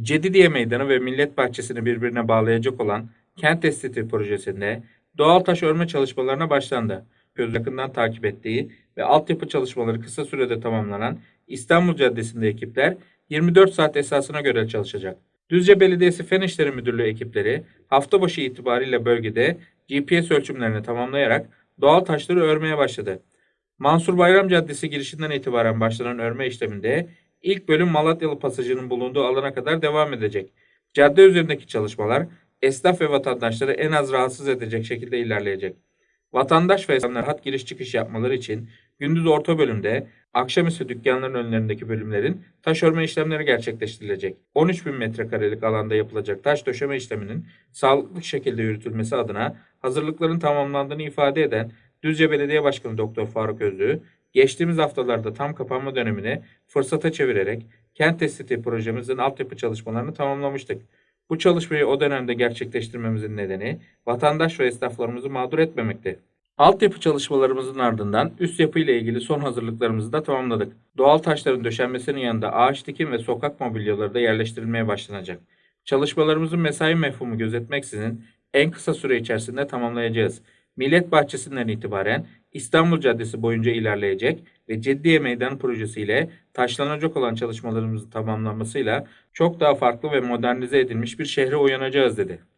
Cedidiye Meydanı ve Millet Bahçesi'ni birbirine bağlayacak olan Kent Estetiği projesinde doğal taş örme çalışmalarına başlandı. Göz yakından takip ettiği ve altyapı çalışmaları kısa sürede tamamlanan İstanbul Caddesi'nde ekipler 24 saat esasına göre çalışacak. Düzce Belediyesi Fen İşleri Müdürlüğü ekipleri hafta başı itibariyle bölgede GPS ölçümlerini tamamlayarak doğal taşları örmeye başladı. Mansur Bayram Caddesi girişinden itibaren başlanan örme işleminde ilk bölüm Malatyalı pasajının bulunduğu alana kadar devam edecek. Cadde üzerindeki çalışmalar esnaf ve vatandaşları en az rahatsız edecek şekilde ilerleyecek. Vatandaş ve insanlar rahat giriş çıkış yapmaları için gündüz orta bölümde, akşam ise dükkanların önlerindeki bölümlerin taş örme işlemleri gerçekleştirilecek. 13 bin metrekarelik alanda yapılacak taş döşeme işleminin sağlıklı şekilde yürütülmesi adına hazırlıkların tamamlandığını ifade eden Düzce Belediye Başkanı Doktor Faruk Özlü, geçtiğimiz haftalarda tam kapanma dönemini fırsata çevirerek kent estetiği projemizin altyapı çalışmalarını tamamlamıştık. Bu çalışmayı o dönemde gerçekleştirmemizin nedeni vatandaş ve esnaflarımızı mağdur etmemekti. Altyapı çalışmalarımızın ardından üst yapı ile ilgili son hazırlıklarımızı da tamamladık. Doğal taşların döşenmesinin yanında ağaç dikim ve sokak mobilyaları da yerleştirilmeye başlanacak. Çalışmalarımızın mesai mefhumu gözetmeksizin en kısa süre içerisinde tamamlayacağız. Millet Bahçesi'nden itibaren İstanbul Caddesi boyunca ilerleyecek ve Ceddiye Meydan projesiyle taşlanacak olan çalışmalarımızın tamamlanmasıyla çok daha farklı ve modernize edilmiş bir şehre uyanacağız dedi.